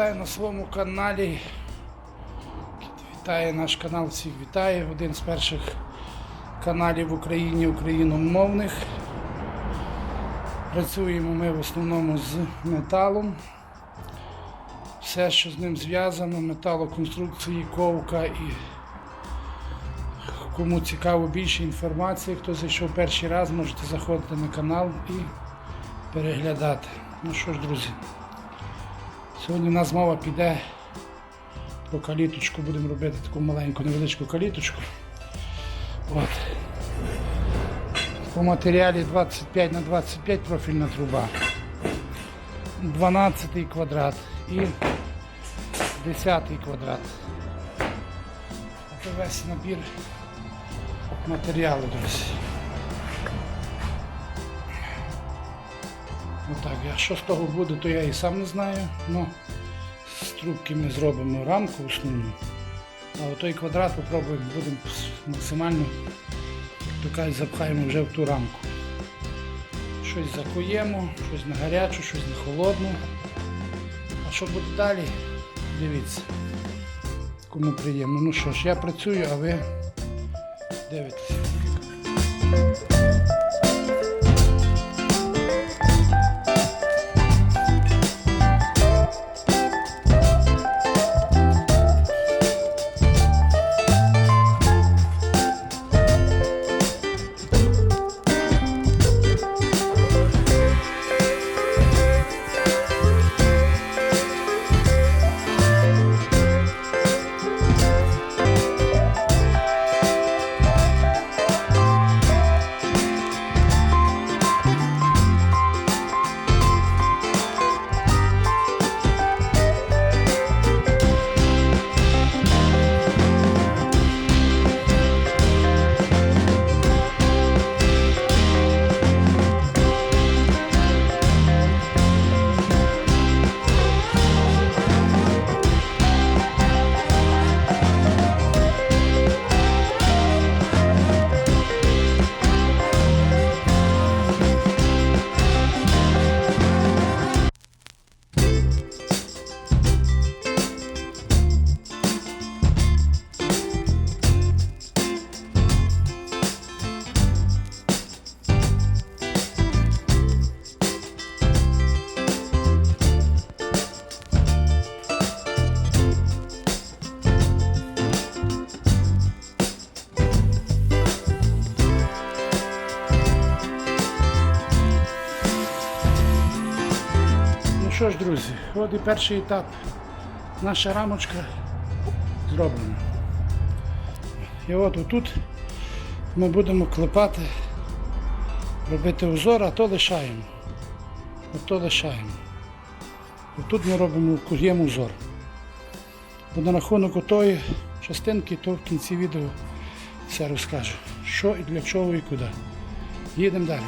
вітаю на своєму каналі. Вітає наш канал, всіх вітає. Один з перших каналів в Україні україномовних. Працюємо ми в основному з металом. Все, що з ним зв'язано, металоконструкції, ковка і кому цікаво більше інформації, хто зайшов перший раз, можете заходити на канал і переглядати. Ну що ж, друзі, сьогодні у нас мова піде про каліточку, будемо робити таку маленьку невеличку каліточку. От. По матеріалі 25 на 25 профільна труба, 12 квадрат і 10 квадрат. Це весь набір матеріалу, друзі. Отак, а що з того буде, то я і сам не знаю. Ну, з трубки ми зробимо рамку основну. А отой квадрат попробуємо, будемо максимально кажуть, запхаємо вже в ту рамку. Щось закуємо, щось на гарячу, щось на холодну. А що буде далі? Дивіться. Кому приємно. Ну що ж, я працюю, а ви дивитесь. Друзі, от і перший етап. Наша рамочка зроблена. І от отут ми будемо клепати, робити узор, а то лишаємо. А лишаємо. Отут ми робимо куємо узор. Бо на рахунок отої частинки, то в кінці відео все розкажу. Що і для чого і куди. Їдемо далі.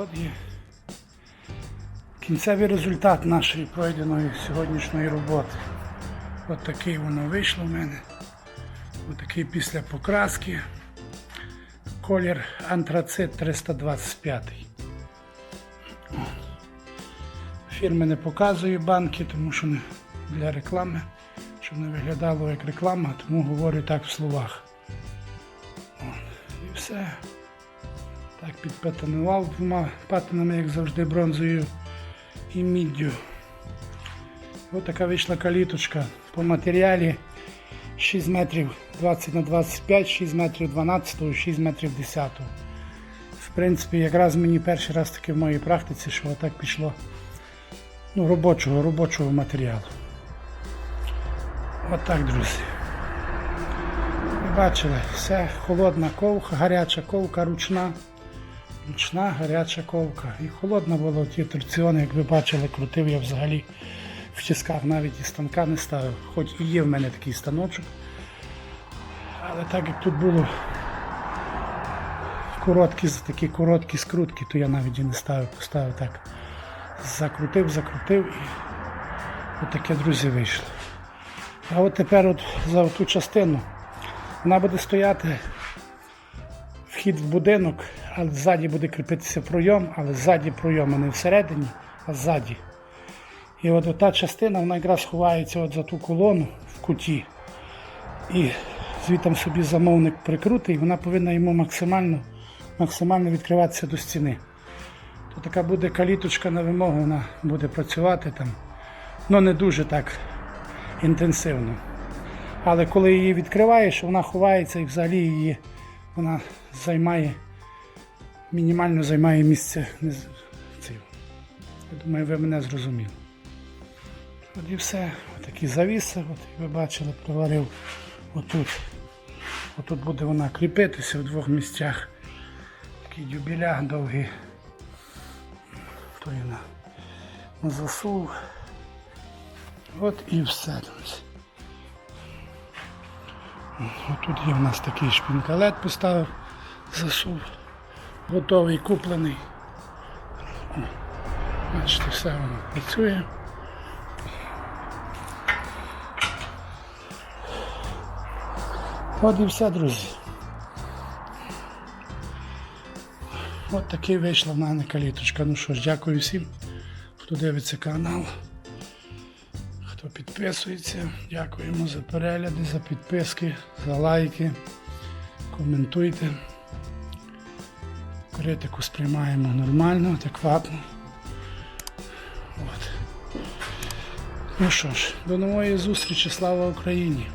От є кінцевий результат нашої пройденої сьогоднішньої роботи. От такий воно вийшло в мене. От такий після покраски. Колір антрацит 325. Фірми не показую банки, тому що не для реклами, щоб не виглядало як реклама, тому говорю так в словах. І все. Так підпатинував двома патинами, як завжди, бронзою і міддю. Ось така вийшла каліточка по матеріалі 6 метрів 20 на 25, 6 метрів 12, 6 метрів 10. В принципі, якраз мені перший раз таки в моїй практиці, що отак пішло ну, робочого, робочого матеріалу. Отак, друзі. Бачили, все холодна ковка, гаряча ковка, ручна. Ручна гаряча ковка. І холодна була ті торціони, як ви бачили, крутив я взагалі в тисках навіть і станка не ставив. Хоч і є в мене такий станочок. Але так як тут було короткі, такі короткі скрутки, то я навіть і не ставив, поставив так. Закрутив, закрутив і отаке, друзі, вийшло. А от тепер от за ту частину вона буде стояти вхід в будинок, але ззаді буде кріпитися пройом, але ззаді пройом, а не всередині, а ззаді. І от та частина вона якраз ховається от за ту колону в куті. І звітом собі замовник прикрутий, вона повинна йому максимально, максимально відкриватися до стіни. То така буде каліточка на вимогу, вона буде працювати там. Ну не дуже так інтенсивно. Але коли її відкриваєш, вона ховається і взагалі її вона займає, мінімально займає місце. Я думаю, ви мене зрозуміли. От і все. Такі завіси, от, ви бачили, приварив отут. Отут буде вона кріпитися в двох місцях. Такий дюбіля довгий. То на, на засув. От і все. Отут є в нас такий шпінкалет поставив, засув. Готовий, куплений. Бачите, все воно працює. От і все, друзі. От такий вийшла в мене каліточка. Ну що ж, дякую всім, хто дивиться канал, хто підписується. Дякуємо за перегляди, за підписки, за лайки. Коментуйте. Критику сприймаємо нормально, адекватно. От. Ну що ж, до нової зустрічі, слава Україні!